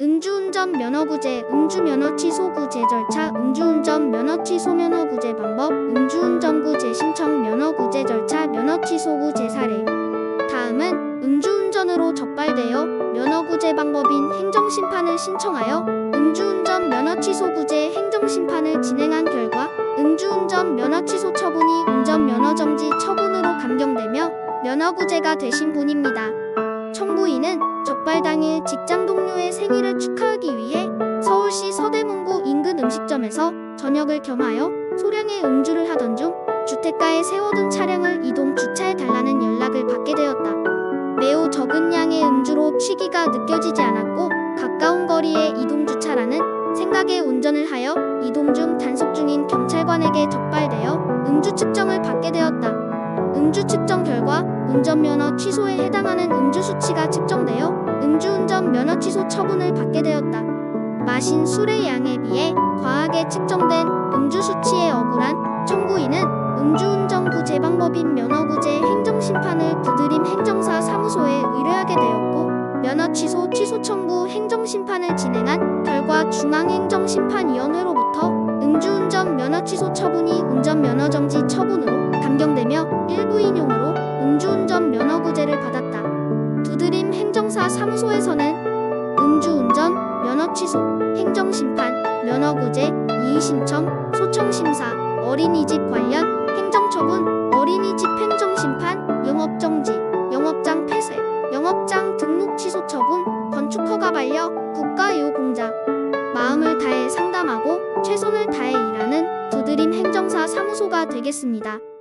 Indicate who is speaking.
Speaker 1: 음주운전 면허구제, 음주면허 취소구제 절차, 음주운전 면허 취소 면허구제 방법, 음주운전구제 신청 면허구제 절차, 면허 취소구제 사례. 다음은 음주운전으로 적발되어 면허구제 방법인 행정심판을 신청하여 음주운전 면허 취소구제 행정심판을 진행한 결과 음주운전 면허 취소 처분이 운전 면허 정지 처분으로 감경되며 면허구제가 되신 분입니다. 청구인은 적발 당일 직장 동료의 생일을 축하하기 위해 서울시 서대문구 인근 음식점에서 저녁을 겸하여 소량의 음주를 하던 중 주택가에 세워둔 차량을 이동 주차해 달라는 연락을 받게 되었다. 매우 적은 양의 음주로 취기가 느껴지지 않았고 가까운 거리에 이동 주차라는 생각에 운전을 하여 이동 중 단속 중인 경찰관에게 적발되어 음주 측정을 받게 되었다. 음주 측정 결과 운전면허 취소에 해당하는 음주 수치가 측정되어 전 면허 취소 처분을 받게 되었다. 마신 술의 양에 비해 과하게 측정된 음주 수치에 억울한 청구인은 음주운전구 제방법인 면허구제 행정심판을 부드림 행정사 사무소에 의뢰하게 되었고 면허 취소 취소 청구 행정심판을 진행한 결과 중앙행정심판위원회로부터 음주운전 면허 취소 처분이 운전면허 정지 소에서는 음주운전, 면허 취소, 행정심판, 면허구제, 이의신청, 소청심사, 어린이집 관련, 행정처분, 어린이집 행정심판, 영업정지, 영업장 폐쇄, 영업장 등록 취소 처분, 건축허가 반려, 국가유공자. 마음을 다해 상담하고 최선을 다해 일하는 두드림 행정사 사무소가 되겠습니다.